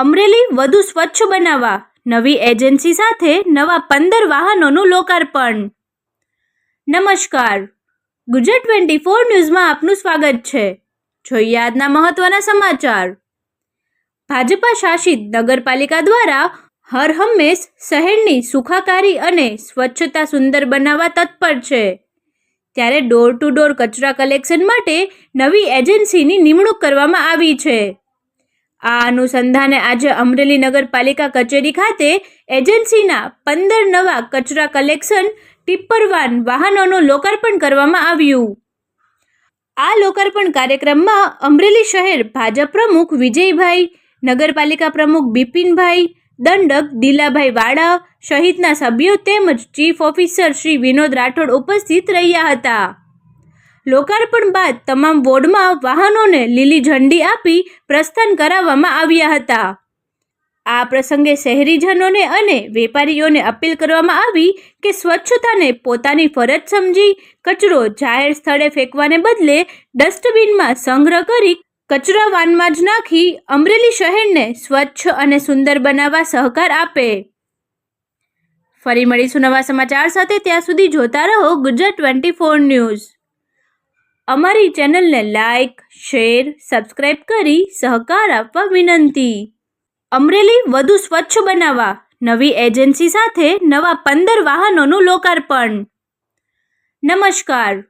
અમરેલી વધુ સ્વચ્છ બનાવવા, નવી એજન્સી સાથે નવા પંદર વાહનોનું લોકાર્પણ. નમસ્કાર. ગુજરાત ટ્વેન્ટી ફોર ન્યૂઝમાં આપનું સ્વાગત છે. જોઈએ આજના મહત્વના સમાચાર. ભાજપા શાસિત નગરપાલિકા દ્વારા હર હંમેશ શહેરની સુખાકારી અને સ્વચ્છતા સુંદર બનાવવા તત્પર છે. ત્યારે ડોર ટુ ડોર કચરા કલેક્શન માટે નવી એજન્સીની નિમણૂક કરવામાં આવી છે. આ અનુસંધાને આજે અમરેલી નગરપાલિકા કચેરી ખાતે એજન્સીના પંદર નવા કચરા કલેક્શન, ટિપ્પરવાન વાહનોનું લોકાર્પણ કરવામાં આવ્યું. આ લોકાર્પણ કાર્યક્રમમાં અમરેલી શહેર ભાજપ પ્રમુખ વિજયભાઈ, નગરપાલિકા પ્રમુખ બિપિનભાઈ, દંડક દિલાભાઈ વાડા, સહિતના સભ્યો તેમજ ચીફ ઓફિસર શ્રી વિનોદ રાઠોડ ઉપસ્થિત રહ્યા હતા. લોકાર્પણ બાદ તમામ વોર્ડમાં વાહનોને લીલી ઝંડી આપી પ્રસ્થાન કરાવવામાં આવ્યા હતા. આ પ્રસંગે શહેરીજનોને અને વેપારીઓને અપીલ કરવામાં આવી કે સ્વચ્છતાને પોતાની ફરજ સમજી કચરો જાહેર સ્થળે ફેંકવાને બદલે ડસ્ટબિનમાં સંગ્રહ કરી કચરા વાનમાં જ નાખી અમરેલી શહેરને સ્વચ્છ અને સુંદર બનાવવા સહકાર આપે. ફરી મળીશું નવા સમાચાર સાથે, ત્યાં સુધી જોતા રહો ગુજરાત ટ્વેન્ટી ફોર ન્યૂઝ. અમારી ચેનલને લાઇક શેર, સબસ્ક્રાઇબ કરી સહકાર આપવા વિનંતી. અમરેલી વધુ સ્વચ્છ બનાવવા, નવી એજન્સી સાથે નવા પંદર વાહનોનું લોકાર્પણ. નમસ્કાર.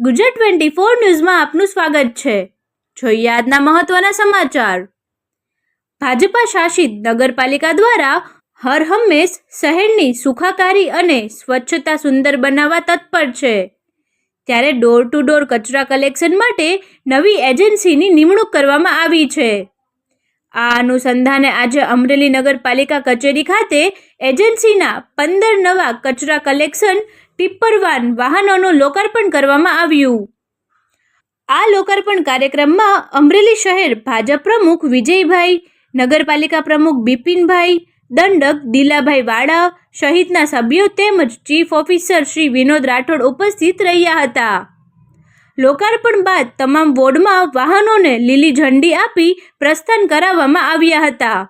ગુજરાત ટ્વેન્ટી ફોર ન્યૂઝમાં આપનું સ્વાગત છે. જોઈએ આજના મહત્વના સમાચાર. ભાજપા શાસિત નગરપાલિકા દ્વારા હર હંમેશ શહેરની સુખાકારી અને સ્વચ્છતા સુંદર બનાવવા તત્પર છે. ત્યારે ડોર ટુ ડોર કચરા કલેક્શન માટે નવી એજન્સીની નિમણૂક કરવામાં આવી છે. આ અનુસંધાને આજે અમરેલી નગરપાલિકા કચેરી ખાતે એજન્સીના પંદર નવા કચરા કલેક્શન ટિપ્પરવાન વાહનોનું લોકાર્પણ કરવામાં આવ્યું. આ લોકાર્પણ કાર્યક્રમમાં અમરેલી શહેર ભાજપ પ્રમુખ વિજયભાઈ, નગરપાલિકા પ્રમુખ બિપિનભાઈ દંડક દિલાભાઈ વાડા સહિતના સભ્યો તેમજ ચીફ ઓફિસર શ્રી વિનોદ રાઠોડ ઉપસ્થિત રહ્યા હતા. લોકાર્પણ બાદ તમામ વોર્ડમાં વાહનોને લીલી ઝંડી આપી પ્રસ્થાન કરાવવામાં આવ્યા હતા.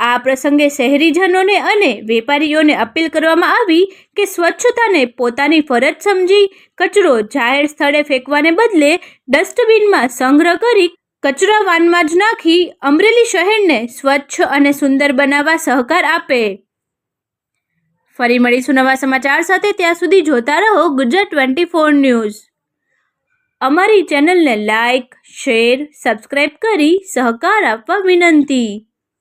આ પ્રસંગે શહેરીજનોને અને વેપારીઓને અપીલ કરવામાં આવી કે સ્વચ્છતાને પોતાની ફરજ સમજી કચરો જાહેર સ્થળે ફેંકવાને બદલે ડસ્ટબિનમાં સંગ્રહ કરી કચરા વાનમાં જ નાખી અમરેલી શહેરને સ્વચ્છ અને સુંદર બનાવવા સહકાર આપે. ફરી મળીશું નવા સમાચાર સાથે. ત્યાં સુધી જોતા રહો ગુજરાત ટ્વેન્ટી ફોર ન્યૂઝ. અમારી ચેનલને લાઇક શેર, સબસ્ક્રાઇબ કરી સહકાર આપવા વિનંતી.